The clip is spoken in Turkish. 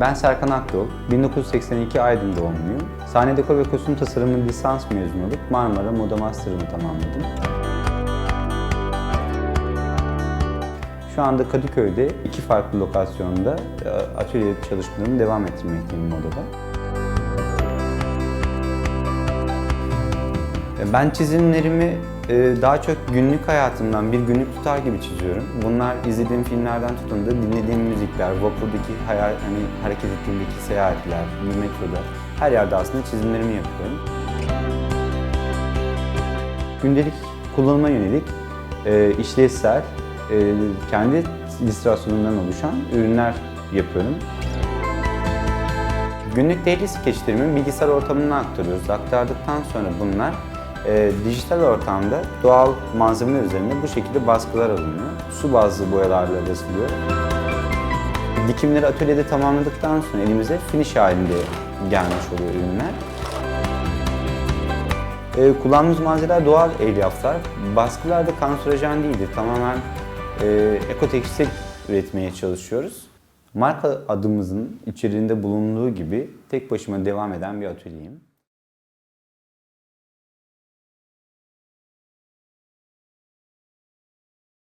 Ben Serkan Akyol, 1982 Aydın doğumluyum. Sahne dekor ve kostüm tasarımı lisans mezunu olup Marmara Moda Master'ımı tamamladım. Şu anda Kadıköy'de iki farklı lokasyonda e, atölye çalışmalarımı devam ettirmekteyim modada. Ben çizimlerimi e, daha çok günlük hayatımdan bir günlük tutar gibi çiziyorum. Bunlar izlediğim filmlerden tutun da dinlediğim müzikler, vapurdaki hayal, hani hareket ettiğimdeki seyahatler, metroda her yerde aslında çizimlerimi yapıyorum. Gündelik kullanıma yönelik e, işlevsel, e, kendi illüstrasyonundan oluşan ürünler yapıyorum. Günlük daily skeçlerimi bilgisayar ortamına aktarıyoruz. Aktardıktan sonra bunlar e, dijital ortamda doğal malzemeler üzerinde bu şekilde baskılar alınıyor. Su bazlı boyalarla basılıyor. Dikimleri atölyede tamamladıktan sonra elimize finish halinde gelmiş oluyor ürünler. E, kullandığımız malzemeler doğal elyaflar. Baskılar da kanserojen değildir. Tamamen e, ekotekstil üretmeye çalışıyoruz. Marka adımızın içeriğinde bulunduğu gibi tek başıma devam eden bir atölyeyim.